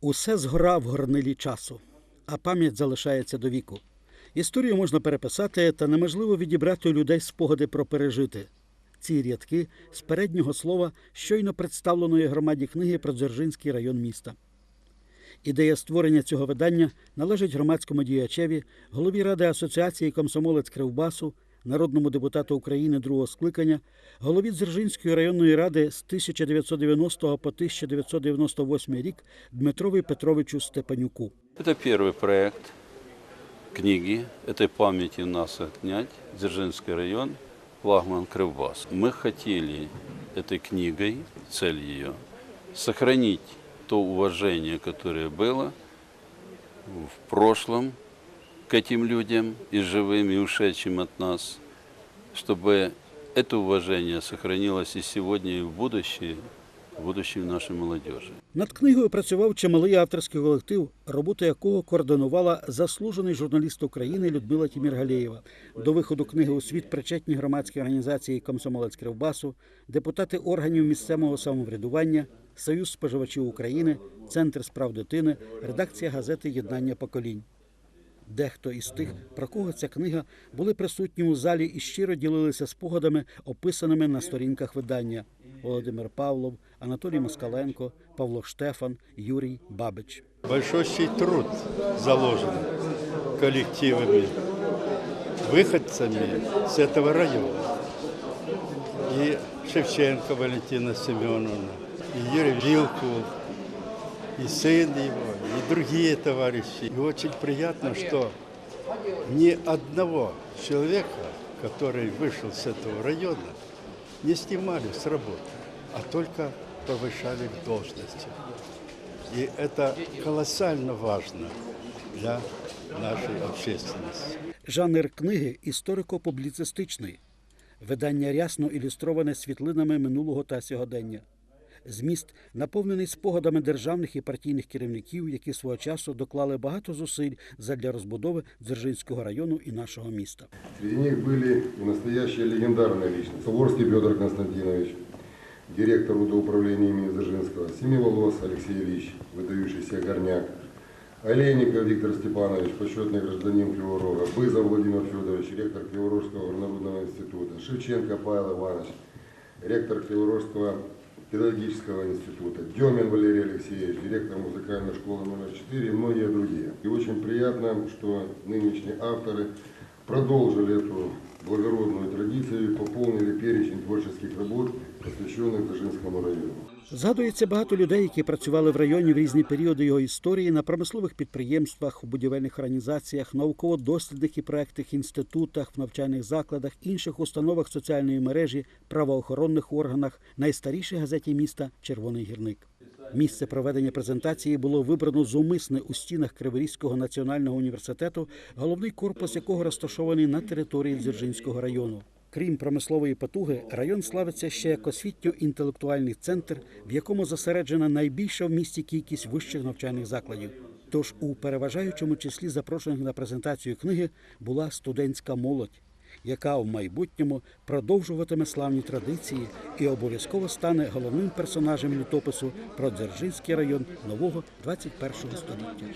Усе згора в горнилі часу, а пам'ять залишається до віку. Історію можна переписати, та неможливо відібрати у людей спогади про пережити. Ці рядки з переднього слова щойно представленої громаді книги про Дзержинський район міста. Ідея створення цього видання належить громадському діячеві, голові ради асоціації комсомолець Кривбасу, народному депутату України другого скликання, голові Дзержинської районної ради з 1990 по 1998 рік Дмитрові Петровичу Степанюку. Это первый проект книги этой памяти нас отнять. Дзержинский район, флагман Кривбас. Мы хотели этой книгой, цель ее, сохранить то уважение, которое было в прошлом к этим людям и живым, и ушедшим от нас, чтобы это уважение сохранилось и сегодня, и в будущее, в будущем нашей молодежи. Над книгою працював чималий авторський колектив, роботу якого координувала заслужений журналіст України Людмила Тіміргалєєва. До виходу книги у світ причетні громадські організації Комсомолець Кривбасу, депутати органів місцевого самоврядування, Союз споживачів України, Центр справ дитини, редакція газети Єднання поколінь. Дехто із тих, про кого ця книга, були присутні у залі і щиро ділилися спогадами, описаними на сторінках видання. Володимир Павлов, Анатолій Москаленко, Павло Штефан, Юрій Бабич. Большущий труд заложен коллективами, выходцами с этого района. И Шевченко Валентина Семеновна, и Юрий Вилкул, и сын его, и другие товарищи. И очень приятно, что ни одного человека, который вышел с этого района, не снимали с работы, а только повышали в должности. И это колоссально важно для нашей общественности. Жанр книги історико-публіцистичний. Видання рясно ілюстроване світлинами минулого та сьогодення. Зміст наповнений спогадами державних і партійних керівників, які свого часу доклали багато зусиль задля розбудови Дзержинського району і нашого міста. Среди них были и настоящие легендарные личности. Суворский Петр Константинович, директор удоуправления имени Дзержинского, Семиволос Алексей Ильич, выдающийся горняк, Олейников Виктор Степанович, почетный гражданин Криворога, Бызов Владимир Федорович, ректор Криворожского народного института, Шевченко Павел Иванович, ректор Криворожского педагогического института, Демин Валерий Алексеевич, директор музыкальной школы номер 4 и многие другие. И очень приятно, что нынешние авторы продолжили эту благородную традицию и пополнили перечень творческих работ, посвященных Дзержинскому району. Згадується багато людей, які працювали в районі в різні періоди його історії на промислових підприємствах, у будівельних організаціях, науково-дослідних і проектних інститутах, в навчальних закладах, інших установах соціальної мережі, правоохоронних органах, найстарішій газеті міста Червоний гірник. Місце проведення презентації було вибрано зумисне у стінах Криворізького національного університету, головний корпус якого розташований на території Дзержинського району. Крім промислової потуги, район славиться ще як освітньо-інтелектуальний центр, в якому зосереджена найбільша в місті кількість вищих навчальних закладів. Тож у переважаючому числі запрошених на презентацію книги була студентська молодь, яка в майбутньому продовжуватиме славні традиції і обов'язково стане головним персонажем літопису про Дзержинський район нового 21 століття.